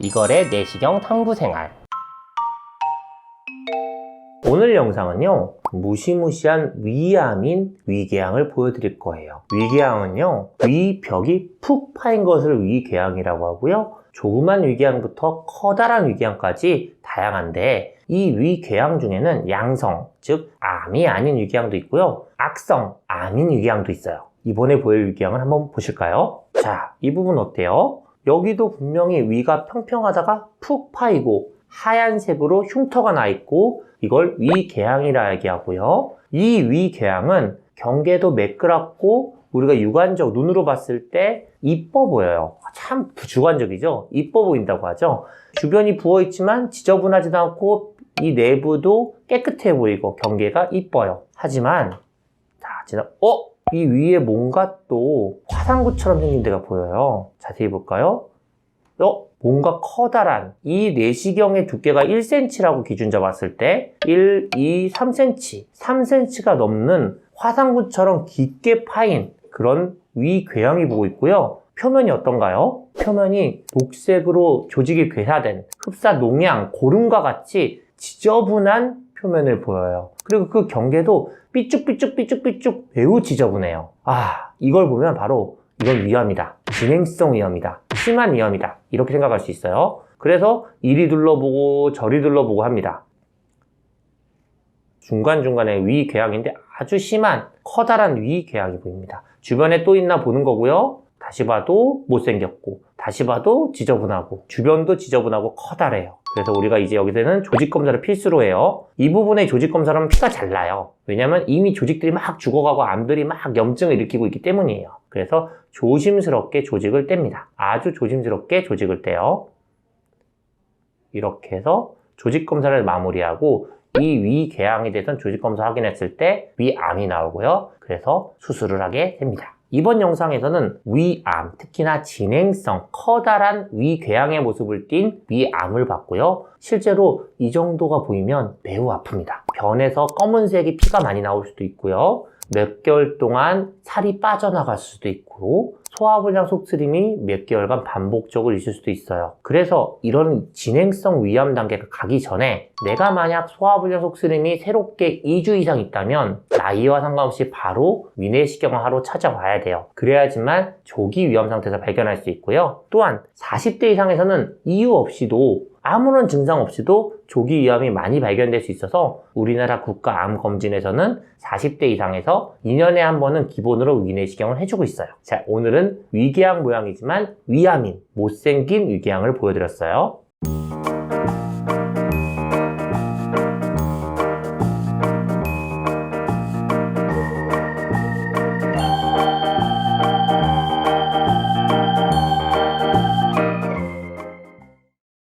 이걸의 내시경 탐구 생활. 오늘 영상은요 무시무시한 위암인 위궤양을 보여드릴 거예요. 위궤양은요 위벽이 푹 파인 것을 위궤양이라고 하고요. 조그만 위궤양부터 커다란 위궤양까지 다양한데 이 위궤양 중에는 양성 즉 암이 아닌 위궤양도 있고요. 악성 암인 위궤양도 있어요. 이번에 보일 위궤양을 한번 보실까요? 자, 이 부분 어때요? 여기도 분명히 위가 평평하다가 푹 파이고 하얀색으로 흉터가 나 있고 이걸 위궤양이라 얘기하고요. 이 위궤양은 경계도 매끄럽고 우리가 육안적 눈으로 봤을 때 이뻐 보여요. 참 주관적이죠. 이뻐 보인다고 하죠. 주변이 부어 있지만 지저분하지도 않고 이 내부도 깨끗해 보이고 경계가 이뻐요. 하지만 자, 지나 어? 이 위에 뭔가 또 화상구처럼 생긴 데가 보여요. 자세히 볼까요? 어? 뭔가 커다란 이 내시경의 두께가 1cm라고 기준 잡았을 때 1, 2, 3cm, 3cm가 넘는 화상구처럼 깊게 파인 그런 위궤양이 보고 있고요. 표면이 어떤가요? 표면이 녹색으로 조직이 괴사된 흡사 농양, 고름과 같이 지저분한 표면을 보여요. 그리고 그 경계도 삐쭉삐쭉삐쭉삐쭉 매우 지저분해요. 아, 이걸 보면 바로 이건 위험이다. 진행성 위험이다. 심한 위험이다. 이렇게 생각할 수 있어요. 그래서 이리 둘러보고 저리 둘러보고 합니다. 중간중간에 위 궤양인데 아주 심한 커다란 위 궤양이 보입니다. 주변에 또 있나 보는 거고요. 다시 봐도 못생겼고 다시 봐도 지저분하고 주변도 지저분하고 커다래요. 그래서 우리가 이제 여기서는 조직 검사를 필수로 해요. 이 부분의 조직 검사를 하면 피가 잘 나요. 왜냐면 이미 조직들이 막 죽어가고 암들이 막 염증을 일으키고 있기 때문이에요. 그래서 조심스럽게 조직을 뗍니다. 아주 조심스럽게 조직을 떼요. 이렇게 해서 조직 검사를 마무리하고 이 위궤양에 대해서는 조직 검사 확인했을 때 위암이 나오고요. 그래서 수술을 하게 됩니다. 이번 영상에서는 위암, 특히나 진행성, 커다란 위궤양의 모습을 띈 위암을 봤고요. 실제로 이 정도가 보이면 매우 아픕니다. 변에서 검은색이 피가 많이 나올 수도 있고요. 몇 개월 동안 살이 빠져나갈 수도 있고 소화불량 속쓰림이 몇 개월간 반복적으로 있을 수도 있어요. 그래서 이런 진행성 위암 단계가 가기 전에 내가 만약 소화불량 속쓰림이 새롭게 2주 이상 있다면 나이와 상관없이 바로 위내시경을 하러 찾아와야 돼요. 그래야지만 조기 위험 상태에서 발견할 수 있고요. 또한 40대 이상에서는 이유 없이도 아무런 증상 없이도 조기 위암이 많이 발견될 수 있어서 우리나라 국가암검진에서는 40대 이상에서 2년에 한 번은 기본으로 위내시경을 해주고 있어요. 자, 오늘은 위궤양 모양이지만 위암인 못생긴 위궤양을 보여드렸어요.